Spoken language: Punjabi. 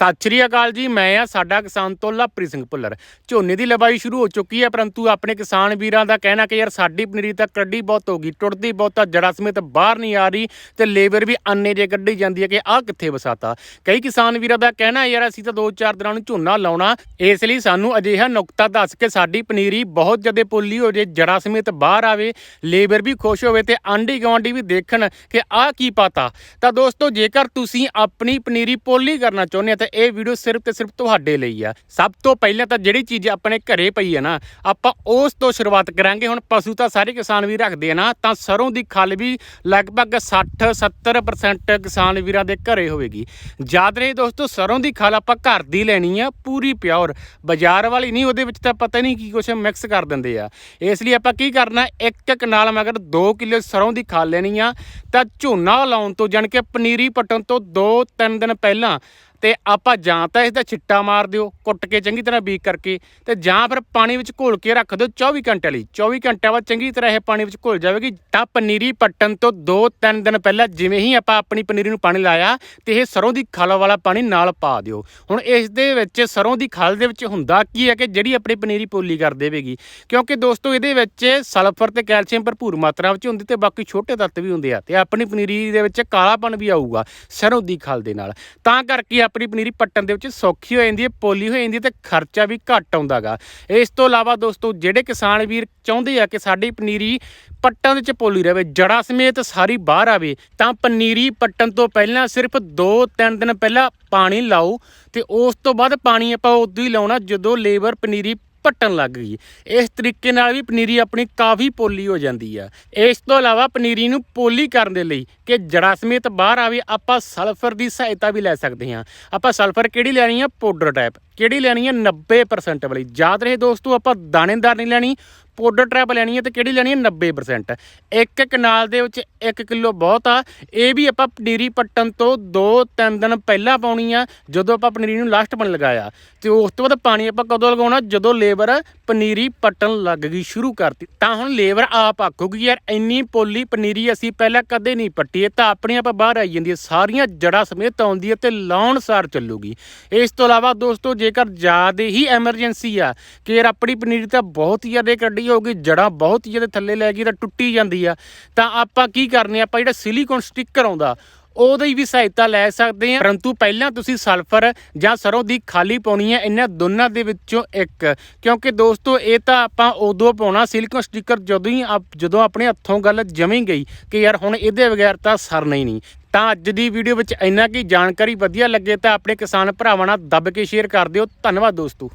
ਸਤਿ ਸ਼੍ਰੀ ਅਕਾਲ ਜੀ, ਮੈਂ ਆ ਸਾਡਾ ਕਿਸਾਨ ਤੋਂ ਲਵਪ੍ਰੀਤ ਸਿੰਘ ਭੁੱਲਰ। ਝੋਨੇ ਦੀ ਲਵਾਈ ਸ਼ੁਰੂ ਹੋ ਚੁੱਕੀ ਹੈ, ਪਰੰਤੂ ਆਪਣੇ ਕਿਸਾਨ ਵੀਰਾਂ ਦਾ ਕਹਿਣਾ ਕਿ ਯਾਰ ਸਾਡੀ ਪਨੀਰੀ ਤਾਂ ਕੱਢੀ ਬਹੁਤ ਹੋ ਗਈ, ਟੁੱਟਦੀ ਬਹੁਤ ਆ ਜੜਾ ਸਮੇਤ ਬਾਹਰ ਨਹੀਂ ਆ ਰਹੀ ਤੇ ਲੇਬਰ ਵੀ ਅੰਨੇ ਜੇ ਕੱਢੀ ਜਾਂਦੀ ਹੈ ਕਿ ਆਹ ਕਿੱਥੇ ਵਸਾਤਾ। ਕਈ ਕਿਸਾਨ ਵੀਰਾਂ ਦਾ ਕਹਿਣਾ ਯਾਰ ਅਸੀਂ ਤਾਂ 2-4 ਦਿਨਾਂ ਨੂੰ ਝੋਨਾ ਲਾਉਣਾ, ਇਸ ਲਈ ਸਾਨੂੰ ਅਜਿਹਾ ਨੁਕਤਾ ਦੱਸ ਕੇ ਸਾਡੀ ਪਨੀਰੀ ਬਹੁਤ ਜਦੇ ਪੁੱਲੀ ਹੋ ਜੇ ਜੜਾ ਸਮੇਤ ਬਾਹਰ ਆਵੇ, ਲੇਬਰ ਵੀ ਖੁਸ਼ ਹੋਵੇ ਤੇ ਆਂਢੀ ਗੁਆਂਢੀ ਵੀ ਦੇਖਣ ਕਿ ਆਹ ਕੀ ਪਤਾ। ਤਾਂ ਦੋਸਤੋ, ਜੇਕਰ ਤੁਸੀਂ ਆਪਣੀ ਪਨੀਰੀ ਪੋਲੀ ਕਰਨਾ ਚਾਹੁੰਦੇ ਆ ਤਾਂ ਇਹ ਵੀਡੀਓ ਸਿਰਫ ਤੇ ਸਿਰਫ ਤੁਹਾਡੇ ਲਈ ਆ। ਸਭ ਤੋਂ ਪਹਿਲਾਂ ਤਾਂ ਜਿਹੜੀ ਚੀਜ਼ ਆਪਣੇ ਘਰੇ ਪਈ ਹੈ ਨਾ, ਆਪਾਂ ਉਸ ਤੋਂ ਸ਼ੁਰੂਆਤ ਕਰਾਂਗੇ। ਹੁਣ ਪਸ਼ੂ ਤਾਂ ਸਾਰੇ ਕਿਸਾਨ ਵੀ ਰੱਖਦੇ ਆ ਨਾ, ਤਾਂ ਸਰੋਂ ਦੀ ਖਲ ਵੀ ਲਗਭਗ 60 70% ਕਿਸਾਨ ਵੀਰਾਂ ਦੇ ਘਰੇ ਹੋਵੇਗੀ। ਯਾਦ ਰਹੇ ਦੋਸਤੋ, ਸਰੋਂ ਦੀ ਖਲ ਆਪਾਂ ਘਰ ਦੀ ਲੈਣੀ ਆ, ਪੂਰੀ ਪਿਓਰ। ਬਾਜ਼ਾਰ ਵਾਲੀ ਨਹੀਂ, ਉਹਦੇ ਵਿੱਚ ਤਾਂ ਪਤਾ ਨਹੀਂ ਕੀ ਕੁਛ ਮਿਕਸ ਕਰ ਦਿੰਦੇ ਆ। ਇਸ ਲਈ ਆਪਾਂ ਕੀ ਕਰਨਾ, ਇੱਕ ਕਨਾਲ ਮਗਰ 2 ਕਿਲੋ ਸਰੋਂ ਦੀ ਖਲ ਲੈਣੀ ਆ। ਤਾਂ ਝੋਨਾ ਲਾਉਣ ਤੋਂ, ਜਾਣ ਕੇ ਪਨੀਰੀ ਪਟਣ ਤੋਂ 2-3 ਦਿਨ ਪਹਿਲਾਂ ਤੇ ਆਪਾਂ ਜਾਂ ਤਾਂ ਇਸ ਦਾ ਛਿੱਟਾ ਮਾਰ ਦਿਓ, ਕੁੱਟ ਕੇ ਚੰਗੀ ਤਰ੍ਹਾਂ ਬੀਕ ਕਰਕੇ ਤੇ ਜਾਂ ਫਿਰ ਪਾਣੀ ਵਿੱਚ ਘੋਲ ਕੇ ਰੱਖ ਦਿਓ 24 ਘੰਟੇ ਲਈ। 24 ਘੰਟਿਆਂ ਬਾਅਦ ਚੰਗੀ ਤਰ੍ਹਾਂ ਇਹ ਪਾਣੀ ਵਿੱਚ ਘੁਲ ਜਾਵੇਗੀ। ਤਾਂ ਪਨੀਰੀ ਪੱਟਣ ਤੋਂ 2-3 ਦਿਨ ਪਹਿਲਾਂ ਜਿਵੇਂ ਹੀ ਆਪਾਂ ਆਪਣੀ ਪਨੀਰੀ ਨੂੰ ਪਾਣੀ ਲਾਇਆ ਤੇ ਇਹ ਸਰੋਂ ਦੀ ਖਲ ਵਾਲਾ ਪਾਣੀ ਨਾਲ ਪਾ ਦਿਓ। ਹੁਣ ਇਸ ਦੇ ਵਿੱਚ ਸਰੋਂ ਦੀ ਖਲ ਦੇ ਵਿੱਚ ਹੁੰਦਾ ਕੀ ਹੈ ਕਿ ਜਿਹੜੀ ਆਪਣੀ ਪਨੀਰੀ ਪੋਲੀ ਕਰ ਦੇਵੇਗੀ? ਕਿਉਂਕਿ ਦੋਸਤੋ ਇਹਦੇ ਵਿੱਚ ਸਲਫਰ ਤੇ ਕੈਲਸ਼ੀਅਮ ਭਰਪੂਰ ਮਾਤਰਾ ਵਿੱਚ ਹੁੰਦੀ ਤੇ ਬਾਕੀ ਛੋਟੇ ਤੱਤ ਵੀ ਹੁੰਦੇ ਆ ਤੇ ਆਪਣੀ ਪਨੀਰੀ ਦੇ ਵਿੱਚ ਕਾਲਾਪਨ ਵੀ ਆਊਗਾ ਸਰੋਂ ਦੀ ਖਲ ਦੇ ਨਾਲ। ਤਾਂ ਕਰਕੇ ਆਪਣੀ ਪਨੀਰੀ ਪੱਟਣ ਦੇ ਵਿੱਚ ਸੌਖੀ ਹੋ ਜਾਂਦੀ ਹੈ, ਪੋਲੀ ਹੋ ਜਾਂਦੀ ਹੈ ਤੇ ਖਰਚਾ ਵੀ ਘੱਟ ਆਉਂਦਾਗਾ। ਇਸ ਤੋਂ ਇਲਾਵਾ ਦੋਸਤੋ, ਜਿਹੜੇ ਕਿਸਾਨ ਵੀਰ ਚਾਹੁੰਦੇ ਆ ਕਿ ਸਾਡੀ ਪਨੀਰੀ ਪੱਟਾਂ ਦੇ ਵਿੱਚ ਪੋਲੀ ਰਵੇ ਜੜਾ ਸਮੇਤ ਸਾਰੀ ਬਾਹਰ ਆਵੇ, ਤਾਂ ਪਨੀਰੀ ਪੱਟਣ ਤੋਂ ਪਹਿਲਾਂ ਸਿਰਫ 2-3 ਦਿਨ ਪਹਿਲਾਂ ਪਾਣੀ ਲਾਓ ਤੇ ਉਸ ਤੋਂ ਬਾਅਦ ਪਾਣੀ ਆਪਾਂ ਉਦੋਂ ਹੀ ਲਾਉਣਾ ਜਦੋਂ ਲੇਬਰ ਪਨੀਰੀ ਪੱਟਣ ਲੱਗ ਗਈ। ਇਸ ਤਰੀਕੇ ਨਾਲ ਵੀ ਪਨੀਰੀ ਆਪਣੀ ਕਾਫੀ ਪੋਲੀ ਹੋ ਜਾਂਦੀ ਆ। ਇਸ ਤੋਂ ਇਲਾਵਾ ਪਨੀਰੀ ਨੂੰ ਪੋਲੀ ਕਰਨ ਦੇ ਲਈ ਕਿ ਜੜਾ ਸਮੇਤ ਬਾਹਰ ਆਵੇ, ਆਪਾਂ ਸਲਫਰ ਦੀ ਸਹਾਇਤਾ ਵੀ ਲੈ ਸਕਦੇ ਹਾਂ। ਆਪਾਂ ਸਲਫਰ ਕਿਹੜੀ ਲੈਣੀ ਆ? Powder type. ਕਿਹੜੀ ਲੈਣੀ ਹੈ? 90% ਵਾਲੀ। ਯਾਦ ਰਹੇ ਦੋਸਤੋ, ਆਪਾਂ ਦਾਣੇਦਾਰ ਨਹੀਂ ਲੈਣੀ ਪਾਊਡਰ ਟ੍ਰੈਪ ਲੈਣੀ ਹੈ ਤੇ ਕਿਹੜੀ ਲੈਣੀ ਹੈ? 90% ਇੱਕ ਕਨਾਲ ਦੇ ਵਿੱਚ 1 ਕਿਲੋ ਬਹੁਤ ਆ। ਇਹ ਵੀ ਆਪਾਂ ਪਨੀਰੀ ਪੱਟਣ ਤੋਂ 2-3 ਦਿਨ ਪਹਿਲਾਂ ਪਾਉਣੀ ਆ, ਜਦੋਂ ਆਪਾਂ ਪਨੀਰੀ ਨੂੰ ਲਾਸਟ ਪਾਣੀ ਲਗਾਇਆ। ਤੇ ਉਸ ਤੋਂ ਬਾਅਦ ਪਾਣੀ ਆਪਾਂ ਕਦੋਂ ਲਗਾਉਣਾ? ਜਦੋਂ ਲੇਬਰ ਪਨੀਰੀ ਪੱਟਣ ਲੱਗ ਗਈ, ਸ਼ੁਰੂ ਕਰਤੀ। ਤਾਂ ਹੁਣ ਲੇਬਰ ਆਪ ਆਖੂਗੀ, ਯਾਰ, ਇੰਨੀ ਪੋਲੀ ਪਨੀਰੀ ਅਸੀਂ ਪਹਿਲਾਂ ਕਦੇ ਨਹੀਂ ਪੱਟੀ ਇਹ ਤਾਂ ਆਪਣੀ ਆਪਾਂ ਬਾਹਰ ਆਈ ਜਾਂਦੀ ਹੈ। ਸਾਰੀਆਂ ਜੜਾਂ ਸਮੇਤ ਆਉਂਦੀ ਹੈ ਤੇ ਲਾਉਣ ਸਾਰ ਚੱਲੂਗੀ। ਇਸ ਤੋਂ ਇਲਾਵਾ ਦੋਸਤੋ ਜੇ ਜੇਕਰ ਜ਼ਿਆਦਾ ਹੀ ਐਮਰਜੈਂਸੀ ਆ ਕਿ ਯਾਰ ਆਪਣੀ ਪਨੀਰੀ ਤਾਂ ਬਹੁਤ ਹੀ ਜ਼ਿਆਦਾ ਕੱਢੀ ਹੋਊਗੀ ਜੜਾਂ ਬਹੁਤ ਹੀ ਜ਼ਿਆਦਾ ਥੱਲੇ ਲੈ ਗਈ ਤਾਂ ਟੁੱਟੀ ਜਾਂਦੀ ਆ। ਤਾਂ ਆਪਾਂ ਕੀ ਕਰਨੇ ਆਪਾਂ ਜਿਹੜਾ ਸਿਲੀਕਨ ਸਟਿੱਕਰ ਆਉਂਦਾ ਉਹਦੀ ਵੀ ਸਹਾਇਤਾ ਲੈ ਸਕਦੇ ਆ। ਪਰੰਤੂ ਪਹਿਲਾਂ ਤੁਸੀਂ ਸਲਫਰ ਜਾਂ ਸਰੋਂ ਦੀ ਖਾਲੀ ਪਾਉਣੀ ਹੈ ਇਹਨਾਂ ਦੋਨਾਂ ਦੇ ਵਿੱਚੋਂ ਇੱਕ। ਕਿਉਂਕਿ ਦੋਸਤੋ, ਇਹ ਤਾਂ ਆਪਾਂ ਉਦੋਂ ਪਾਉਣਾ ਸਿਲੀਕਨ ਸਟਿੱਕਰ ਜਦੋਂ ਹੀ ਜਦੋਂ ਆਪਣੇ ਹੱਥੋਂ ਗੱਲ ਜਮੀ ਗਈ ਕਿ ਯਾਰ ਹੁਣ ਇਹਦੇ ਬਗੈਰ ਤਾਂ ਸਰਨਾ ਹੀ ਨਹੀਂ। ਤਾਂ ਅੱਜ ਦੀ ਵੀਡੀਓ ਵਿੱਚ ਇੰਨਾ ਕੀ ਜਾਣਕਾਰੀ ਵਧੀਆ ਲੱਗੇ ਤਾਂ ਆਪਣੇ ਕਿਸਾਨ ਭਰਾਵਾਂ ਨਾਲ ਦੱਬ ਕੇ ਸ਼ੇਅਰ ਕਰ ਦਿਓ। ਧੰਨਵਾਦ ਦੋਸਤੋ।